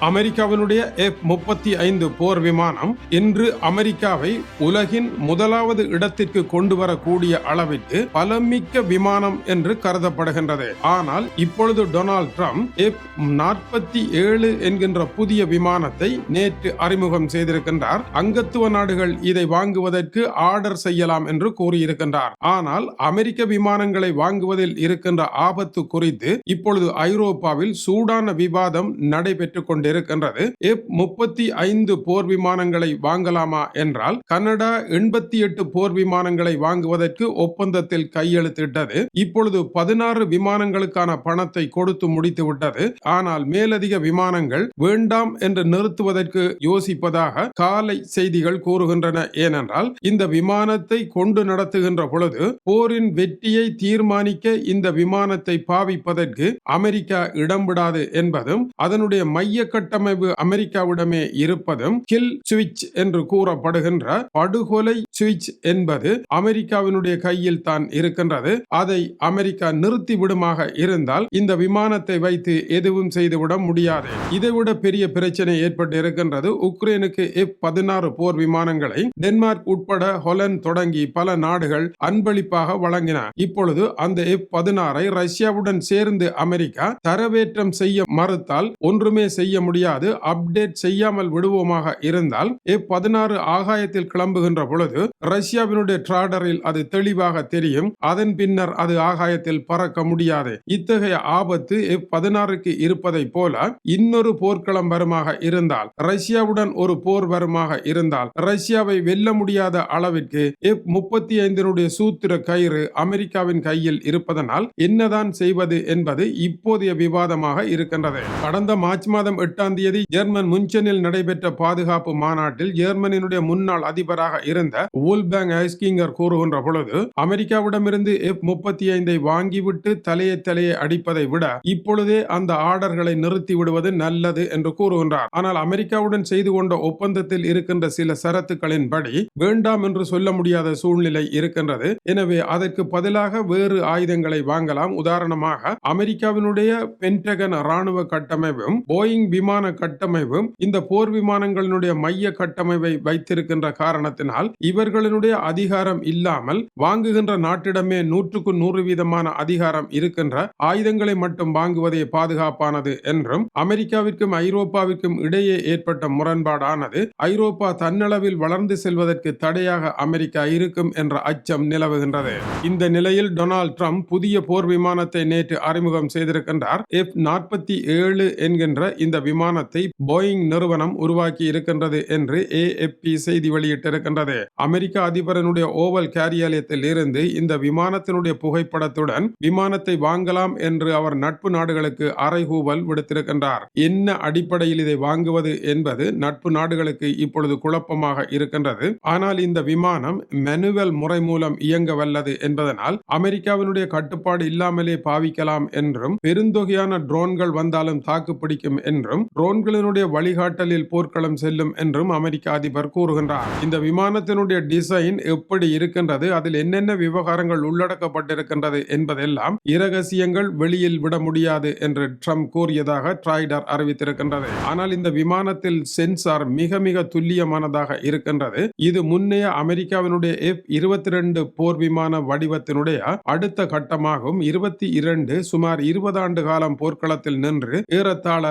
அமெரிக்காவினுடைய எஃப் முப்பத்தி ஐந்து போர் விமானம் இன்று அமெரிக்காவை உலகின் முதலாவது இடத்திற்கு கொண்டு வரக்கூடிய அளவிற்கு பலமிக்க விமானம் என்று கருதப்படுகின்றது. ஆனால் இப்பொழுது டொனால்ட் ட்ரம்ப் எஃப் நாற்பத்தி ஏழு என்கின்ற புதிய விமானத்தை நேற்று அறிமுகம் செய்திருக்கின்றார். அங்கத்துவ நாடுகள் இதை வாங்குவதற்கு ஆர்டர் செய்யலாம் என்று கூறியிருக்கின்றார். ஆனால் அமெரிக்க விமானங்களை வாங்குவதில் இருக்கின்ற ஆபத்து குறித்து இப்பொழுது ஐரோப்பாவில் சூடான விவாதம் நடைபெற்றுக் கொண்டிருக்கின்றது. எஃப் முப்பத்தி ஐந்து போர் விமானங்களை வாங்கலாமா என்றால் கனடா எண்பத்தி எட்டு போர் விமானங்களை வாங்குவதற்கு ஒப்பந்தத்தில் கையெழுத்திட்டது. இப்பொழுது பதினாறு விமானங்களுக்கான பணத்தை கொடுத்து முடித்து விட்டது ஆனால் மேலதிக விமானங்கள் வேண்டாம் என்று நிறுத்துவதற்கு யோசிப்பதாக காலை செய்திகள் கூறுகின்றன. ஏனென்றால் இந்த விமானத்தை கொண்டு நடத்துகின்ற பொழுது போரின் வெற்றியை தீர்மானிக்க இந்த விமானத்தை பாவிப்பதற்கு அமெரிக்கா இடம் விடாது என்பதும் அதனுடைய மைய கட்டமைப்பு அமெரிக்காவிடமே இருப்பதும் கில் சுவிட்ச் என்று கூறப்படுகின்ற படுகொலை சுவிட்ச் என்பது அமெரிக்காவினுடைய கையில் தான் இருக்கின்றது. அதை அமெரிக்கா நிறுத்தி விடுமாக இருந்தால் இந்த விமானத்தை வைத்து எதுவும் செய்துவிட முடியாது. இதைவிட பெரிய பிரச்சனை ஏற்பட்டு இருக்கின்றது உக்ரைனுக்கு எஃப் பதினாறு போர் விமானங்களை டென்மார்க் உட்பட ஹொலன் தொடங்கி பல நாடுகள் அன்பளிப்பாக வழங்கின. இப்பொழுது அந்த எஃப் பதினாறை ரஷ்யாவுடன் சேர்ந்து அமெரிக்கா தரவேற்றம் செய்ய மறுத்தால் ஒன்றுமே செய்ய முடியாது. அப்டேட் செய்யாமல் விடுவோமாக இருந்தால் எஃப் பதினாறு ஆகாயத்தில் கிளம்புகின்ற பொழுது ரஷ்யாவினுடைய டிராடரில் அது தெளிவாக தெரியும். அதன் பின்னர் அது ஆகாயத்தில் பறக்க முடியாது. இத்தகைய ஆபத்து எஃப் பதினாறுக்கு இருப்பதை போல இன்னொரு போர்க்களம் வருமாக இருந்தால் ரஷ்யாவுடன் ஒரு போர் வருமாக இருந்தால் ரஷ்யாவை வெல்ல முடியாத அளவிற்கு எஃப் முப்பத்தி ஐந்தினுடைய சூத்திர கயிறு அமெரிக்காவின் கையில் இருப்பதனால் என்னதான் செய்வது என்பது இப்போதைய விவாதமாக இருக்கின்றது. கடந்த மார்ச் மாதம் எட்டு எட்டாம் தேதி ஜெர்மன் முன்சனில் நடைபெற்ற பாதுகாப்பு மாநாட்டில் ஜெர்மனியினுடைய முன்னாள் அதிபராக இருந்த வூல்பேங் ஐஸ்கிங்கர் கூறுகின்ற பொழுது அமெரிக்காவிடமிருந்து எஃப் முப்பத்தி ஐந்தை வாங்கிவிட்டு தலையை தலையை அடிப்பதை விட இப்பொழுதே அந்த ஆர்டர்களை நிறுத்தி விடுவது நல்லது என்று கூறுகின்றார். ஆனால் அமெரிக்காவுடன் செய்து கொண்ட ஒப்பந்தத்தில் இருக்கின்ற சில சரத்துக்களின்படி வேண்டாம் என்று சொல்ல முடியாத சூழ்நிலை இருக்கின்றது. எனவே அதற்கு பதிலாக வேறு ஆயுதங்களை வாங்கலாம். உதாரணமாக அமெரிக்காவினுடைய பென்டகன் ராணுவ கட்டமைப்பும் போயிங் விமான விமான கட்டமைப்பு இந்த போர் விமானங்களினுடைய மைய கட்டமைப்பை வைத்திருக்கின்ற காரணத்தினால் இவர்களினுடைய அதிகாரம் இல்லாமல் வாங்குகின்ற நாட்டிடமே நூற்றுக்கு நூறு வீதமான அதிகாரம் இருக்கின்ற ஆயுதங்களை மட்டும் வாங்குவதே பாதுகாப்பானது என்றும் அமெரிக்காவிற்கும் ஐரோப்பாவிற்கும் இடையே ஏற்பட்ட முரண்பாடானது ஐரோப்பா தன்னளவில் வளர்ந்து செல்வதற்கு தடையாக அமெரிக்கா இருக்கும் என்ற அச்சம் நிலவுகின்றது. இந்த நிலையில் டொனால்ட் ட்ரம்ப் புதிய போர் விமானத்தை நேற்று அறிமுகம் செய்திருக்கின்றார். எஃப் நாற்பத்தி ஏழு என்கின்ற இந்த விமான விமானத்தை போயிங் நிறுவனம் உருவாக்கி இருக்கின்றது என்று ஏஎப்பி செய்தி வெளியிட்டிருக்கின்றது. அமெரிக்க அதிபரனுடைய ஓவல் காரியாலயத்தில் இருந்து இந்த விமானத்தினுடைய புகைப்படத்துடன் விமானத்தை வாங்கலாம் என்று அவர் நட்பு நாடுகளுக்கு அறைகூவல் விடுத்திருக்கின்றார். என்ன அடிப்படையில் இதை வாங்குவது என்பது நட்பு நாடுகளுக்கு இப்பொழுது குழப்பமாக இருக்கின்றது. ஆனால் இந்த விமானம் மெனுவல் முறை மூலம் இயங்க வல்லது என்பதனால் அமெரிக்காவினுடைய கட்டுப்பாடு இல்லாமலே பாவிக்கலாம் என்றும் பெருந்தொகையான ட்ரோன்கள் வந்தாலும் தாக்கு பிடிக்கும் என்றும் ட்ரோன்களினுடைய வழிகாட்டலில் போர்க்களம் செல்லும் என்றும் அமெரிக்க அதிபர் கூறுகின்றார். இந்த விமானத்தினுடைய டிசைன் எப்படி இருக்கின்றது அதில் என்னென்ன விவகாரங்கள் உள்ளடக்கப்பட்டிருக்கின்றது என்பதெல்லாம் இரகசியங்கள் வெளியில் விட முடியாது என்று ட்ரம்ப் கூறியதாக ட்ராய்டர் அறிவித்திருக்கின்றது. ஆனால் இந்த விமானத்தில் சென்சார் மிக மிக துல்லியமானதாக இருக்கின்றது. இது முன்னைய அமெரிக்காவினுடைய எஃப் இருபத்தி ரெண்டு போர் விமான வடிவத்தினுடைய அடுத்த கட்டமாகும். இருபத்தி இரண்டு சுமார் இருபது ஆண்டு காலம் போர்க்களத்தில் நின்று ஏறத்தாழ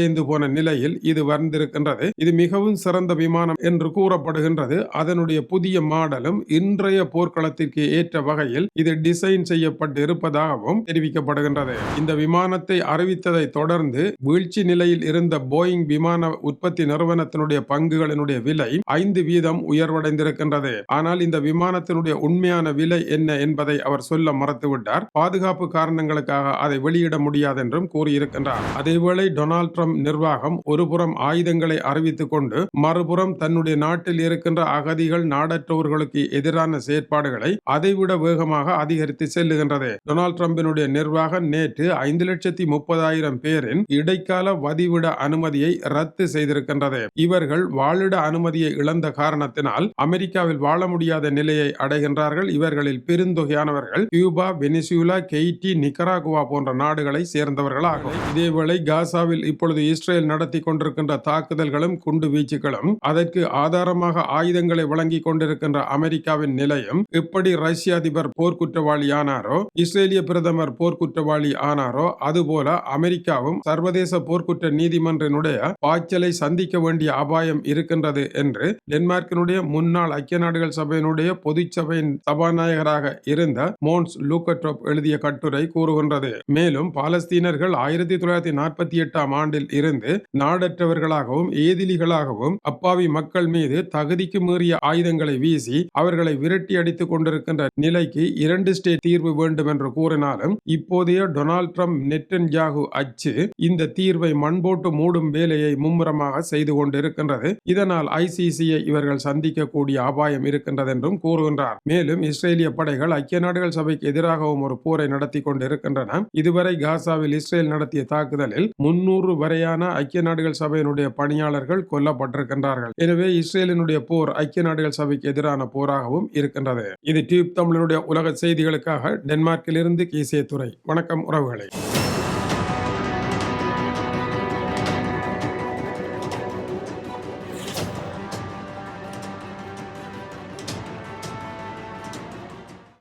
சிதைந்து போன நிலையில் இது வந்திருக்கின்றது. இது மிகவும் சிறந்த விமானம் என்று கூறப்படுகின்றது. அதனுடைய புதிய மாடலும் இன்றைய போர்க்களத்திற்கு ஏற்ற வகையில் இது டிசைன் செய்யப்பட்டு இருப்பதாகவும் தெரிவிக்கப்படுகின்றது. இந்த விமானத்தை அறிவித்ததை தொடர்ந்து வீழ்ச்சி நிலையில் இருந்த போயிங் விமான உற்பத்தி நிறுவனத்தினுடைய பங்குகளினுடைய விலை ஐந்து வீதம் உயர்வடைந்திருக்கின்றது. ஆனால் இந்த விமானத்தினுடைய உண்மையான விலை என்ன என்பதை அவர் சொல்ல மறுத்துவிட்டார். பாதுகாப்பு காரணங்களுக்காக அதை வெளியிட முடியாது என்றும் கூறியிருக்கின்றார். அதேவேளை டொனால்ட் ட்ரம்ப் ட்ரம்ப் நிர்வாகம் ஒருபுறம் ஆயுதங்களை அறிவித்துக் கொண்டு மறுபுறம் தன்னுடைய நாட்டில் இருக்கின்ற அகதிகள் நாடற்றவர்களுக்கு எதிரான செயற்பாடுகளை அதைவிட வேகமாக அதிகரித்து செல்லுகின்றது. டொனால்ட் டிரம்பினுடைய நிர்வாகம் நேற்று ஐந்து லட்சத்தி முப்பதாயிரம் பேரின் இடைக்கால வதிவிட அனுமதியை ரத்து செய்திருக்கின்றது. இவர்கள் வாழிட அனுமதியை இழந்த காரணத்தினால் அமெரிக்காவில் வாழ முடியாத நிலையை அடைகின்றார்கள். இவர்களில் பெருந்தொகையானவர்கள் கியூபா வெனிசுலா கெய்டி நிக்கராகுவா போன்ற நாடுகளை சேர்ந்தவர்களாகும். இதேவேளை காசாவில் இப்பொழுது இஸ்ரேல் நடத்தி கொண்டிருக்கின்ற தாக்குதல்களும் குண்டு வீச்சுகளும் அதற்கு ஆதாரமாக ஆயுதங்களை வழங்கி கொண்டிருக்கின்ற அமெரிக்காவின் நிலையும் எப்படி ரஷ்ய அதிபர் போர்க்குற்றவாளி ஆனாரோ இஸ்ரேலிய பிரதமர் போர்க்குற்றவாளி ஆனாரோ அதுபோல அமெரிக்காவும் சர்வதேச போர்க்குற்ற நீதிமன்றினுடைய பாய்ச்சலை சந்திக்க வேண்டிய அபாயம் இருக்கின்றது என்று டென்மார்க்கினுடைய முன்னாள் ஐக்கிய நாடுகள் சபையினுடைய பொதுச்சபையின் சபாநாயகராக இருந்த மோன்ஸ் லூக்கட்ரோப் எழுதிய கட்டுரை கூறுகின்றது. மேலும் பாலஸ்தீனர்கள் ஆயிரத்தி தொள்ளாயிரத்தி நாற்பத்தி எட்டாம் ஆண்டில் இருந்து நாடற்றவர்களாகவும் ஏதிலிகளாகவும் அப்பாவி மக்கள் மீது தகுதிக்கு மீறிய ஆயுதங்களை வீசி அவர்களை விரட்டி அடித்துக் கொண்டிருக்கின்ற நிலைக்கு இரண்டு ஸ்டேட் தீர்வு வேண்டும் என்று கூறினாலும் இப்போதைய டொனால்ட் ட்ரம்ப் நெட்டன் யாகு அச்சு இந்த தீர்வை மண்போட்டு மூடும் வேலையை மும்முரமாக செய்து கொண்டிருக்கின்றது. இதனால் ஐசிசியை இவர்கள் சந்திக்கக்கூடிய அபாயம் இருக்கின்றது என்றும் கூறுகின்றார். மேலும் இஸ்ரேலிய படைகள் ஐக்கிய நாடுகள் சபைக்கு எதிராகவும் ஒரு போரை நடத்தி கொண்டிருக்கின்றன. இதுவரை காசாவில் இஸ்ரேல் நடத்திய தாக்குதலில் முன்னூறு வரையான ஐக்கிய நாடுகள் சபையினுடைய பணியாளர்கள் கொல்லப்பட்டிருக்கின்றார்கள். எனவே இஸ்ரேலினுடைய போர் ஐக்கிய நாடுகள் சபைக்கு எதிரான போராகவும் இருக்கின்றது. இது டியூப் தமிழனுடைய உலக செய்திகளுக்காக டென்மார்க்கிலிருந்து கீசிய துறை வணக்கம் உறவுகளை.